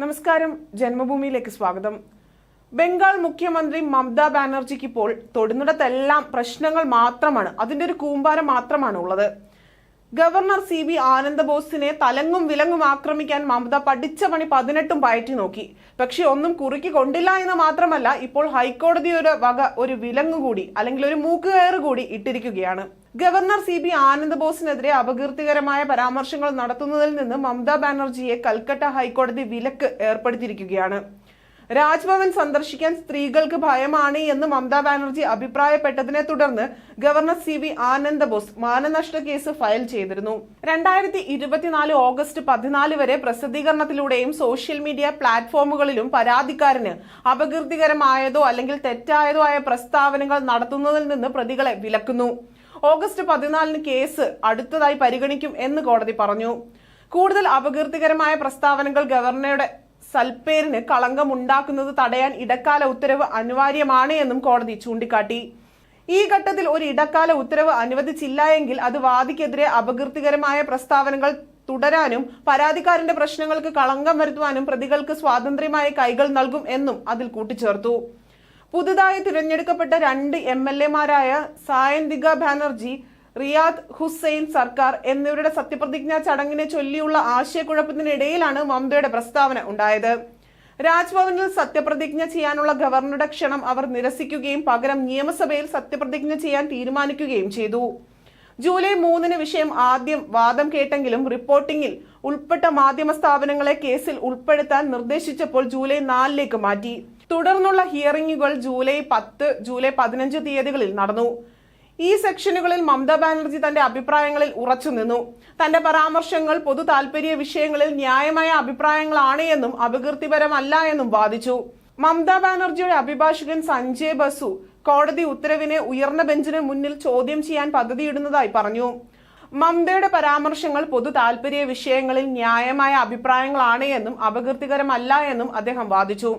നമസ്കാരം. ജന്മഭൂമിയിലേക്ക് സ്വാഗതം. ബംഗാൾ മുഖ്യമന്ത്രി മമതാ ബാനർജിക്ക് ഇപ്പോൾ തൊടുന്നിടത്തെല്ലാം പ്രശ്നങ്ങൾ മാത്രമാണ്. അതിന്റെ ഒരു കൂമ്പാരം മാത്രമാണ് ഉള്ളത്. ഗവർണർ സി ബി ആനന്ദബോസിനെ തലങ്ങും വിലങ്ങും ആക്രമിക്കാൻ മമത പഠിച്ച പണി പതിനെട്ടും പയറ്റി നോക്കി. പക്ഷെ ഒന്നും കുറുക്കി കൊണ്ടില്ല എന്ന് മാത്രമല്ല ഇപ്പോൾ ഹൈക്കോടതി ഒരു വക ഒരു വിലങ്ങ് കൂടി അല്ലെങ്കിൽ ഒരു മൂക്കുകയറ് കൂടി ഇട്ടിരിക്കുകയാണ്. ഗവർണർ സി ബി ആനന്ദബോസിനെതിരെ അപകീർത്തികരമായ പരാമർശങ്ങൾ നടത്തുന്നതിൽ നിന്ന് മമതാ ബാനർജിയെ കൽക്കട്ട ഹൈക്കോടതി വിലക്ക് ഏർപ്പെടുത്തിയിരിക്കുകയാണ്. രാജ്ഭവൻ സന്ദർശിക്കാൻ സ്ത്രീകൾക്ക് ഭയമാണ് എന്ന് മമതാ ബാനർജി അഭിപ്രായപ്പെട്ടതിനെ തുടർന്ന് governor C V Ananda Bose മാനനഷ്ട case file ചെയ്തിരുന്നു. രണ്ടായിരത്തി ഇരുപത്തിനാല് ഓഗസ്റ്റ് പതിനാല് വരെ പ്രസിദ്ധീകരണത്തിലൂടെയും സോഷ്യൽ മീഡിയ പ്ലാറ്റ്ഫോമുകളിലും പരാതിക്കാരന് അപകീർത്തികരമായതോ അല്ലെങ്കിൽ തെറ്റായതോ ആയ പ്രസ്താവനകൾ നടത്തുന്നതിൽ നിന്ന് പ്രതികളെ വിലക്കുന്നു. ഓഗസ്റ്റ് പതിനാലിന് കേസ് അടുത്തതായി പരിഗണിക്കും എന്ന് കോടതി പറഞ്ഞു. കൂടുതൽ അപകീർത്തികരമായ പ്രസ്താവനകൾ ഗവർണറുടെ സൽപ്പേരിന് കളങ്കമുണ്ടാക്കുന്നത് തടയാൻ ഇടക്കാല ഉത്തരവ് അനിവാര്യമാണ് എന്നും കോടതി ചൂണ്ടിക്കാട്ടി. ഈ ഘട്ടത്തിൽ ഒരു ഇടക്കാല ഉത്തരവ് അനുവദിച്ചില്ല എങ്കിൽ അത് വാദിക്കെതിരെ അപകീർത്തികരമായ പ്രസ്താവനകൾ തുടരാനും പരാതിക്കാരന്റെ പ്രശ്നങ്ങൾക്ക് കളങ്കം വരുത്തുവാനും പ്രതികൾക്ക് സ്വാതന്ത്ര്യമായ കൈകൾ നൽകും എന്നും അതിൽ കൂട്ടിച്ചേർത്തു. പുതുതായി തിരഞ്ഞെടുക്കപ്പെട്ട രണ്ട് എം എൽ എമാരായ സായന്തിക ബാനർജി റിയാദ് ഹുസൈൻ സർക്കാർ എന്നിവരുടെ സത്യപ്രതിജ്ഞാ ചടങ്ങിനെ ചൊല്ലിയുള്ള ആശയക്കുഴപ്പത്തിനിടയിലാണ് മമതയുടെ പ്രസ്താവന ഉണ്ടായത്. രാജ്ഭവനിൽ സത്യപ്രതിജ്ഞ ചെയ്യാനുള്ള ഗവർണറുടെ ക്ഷണം അവർ നിരസിക്കുകയും പകരം നിയമസഭയിൽ സത്യപ്രതിജ്ഞ ചെയ്യാൻ തീരുമാനിക്കുകയും ചെയ്തു. ജൂലൈ മൂന്നിന് വിഷയം ആദ്യം വാദം കേട്ടെങ്കിലും റിപ്പോർട്ടിംഗിൽ ഉൾപ്പെട്ട മാധ്യമ സ്ഥാപനങ്ങളെ കേസിൽ ഉൾപ്പെടുത്താൻ നിർദ്ദേശിച്ചപ്പോൾ ജൂലൈ നാലിലേക്ക് മാറ്റി. തുടർന്നുള്ള ഹിയറിംഗുകൾ ജൂലൈ പത്ത് ജൂലൈ പതിനഞ്ച് തീയതികളിൽ നടന്നു. ഈ സെക്ഷനുകളിൽ മമതാ ബാനർജി തന്റെ അഭിപ്രായങ്ങളിൽ ഉറച്ചു നിന്നു. തന്റെ പരാമർശങ്ങൾ പൊതു താൽപര്യ വിഷയങ്ങളിൽ ന്യായമായ അഭിപ്രായങ്ങളാണ് എന്നും അപകീർത്തിപരമല്ല എന്നും വാദിച്ചു. മമതാ ബാനർജിയുടെ അഭിഭാഷകൻ സഞ്ജയ് ബസു കോടതി ഉത്തരവിനെ ഉയർന്ന ബെഞ്ചിന് മുന്നിൽ ചോദ്യം ചെയ്യാൻ പദ്ധതിയിടുന്നതായി പറഞ്ഞു. മമതയുടെ പരാമർശങ്ങൾ പൊതു വിഷയങ്ങളിൽ ന്യായമായ അഭിപ്രായങ്ങളാണ് എന്നും അപകീർത്തികരമല്ല എന്നും അദ്ദേഹം വാദിച്ചു.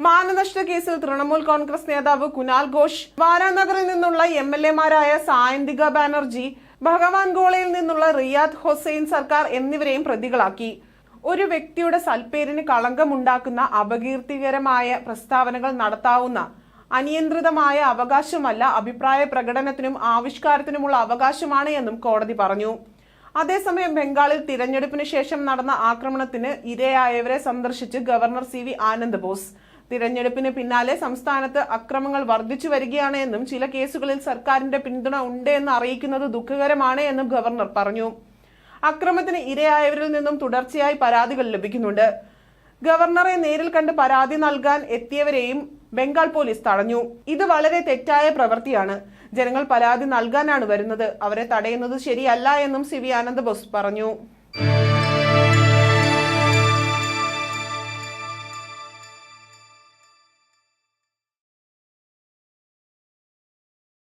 മാനനഷ്ട കേസിൽ തൃണമൂൽ കോൺഗ്രസ് നേതാവ് കുനാൽ ഘോഷ് വാരാനഗറിൽ നിന്നുള്ള എം എൽ എമാരായ സായന്തിക ബാനർജി ഭഗവാൻ ഗോളയിൽ നിന്നുള്ള റിയാദ് ഹുസൈൻ സർക്കാർ എന്നിവരെയും പ്രതികളാക്കി. ഒരു വ്യക്തിയുടെ സൽപ്പേരിന് കളങ്കമുണ്ടാക്കുന്ന അപകീർത്തികരമായ പ്രസ്താവനകൾ നടത്താവുന്ന അനിയന്ത്രിതമായ അവകാശമല്ല അഭിപ്രായ പ്രകടനത്തിനും ആവിഷ്കാരത്തിനുമുള്ള അവകാശമാണ് എന്നും കോടതി പറഞ്ഞു. അതേസമയം ബംഗാളിൽ തിരഞ്ഞെടുപ്പിന് ശേഷം നടന്ന ആക്രമണത്തിന് ഇരയായവരെ സന്ദർശിച്ച് governor C V Anand Bose തിരഞ്ഞെടുപ്പിന് പിന്നാലെ സംസ്ഥാനത്ത് അക്രമങ്ങൾ വർദ്ധിച്ചു വരികയാണ് എന്നും ചില കേസുകളിൽ സർക്കാരിന്റെ പിന്തുണ ഉണ്ട് എന്ന് അറിയിക്കുന്നത് ദുഃഖകരമാണ് എന്നും ഗവർണർ പറഞ്ഞു. അക്രമത്തിന് ഇരയായവരിൽ നിന്നും തുടർച്ചയായി പരാതികൾ ലഭിക്കുന്നുണ്ട്. ഗവർണറെ നേരിൽ കണ്ട് പരാതി നൽകാൻ എത്തിയവരെയും ബംഗാൾ പോലീസ് തടഞ്ഞു. ഇത് വളരെ തെറ്റായ പ്രവൃത്തിയാണ്. ജനങ്ങൾ പരാതി നൽകാനാണ് വരുന്നത്. അവരെ തടയുന്നത് ശരിയല്ല എന്നും സി വി ആനന്ദ ബോസ് പറഞ്ഞു.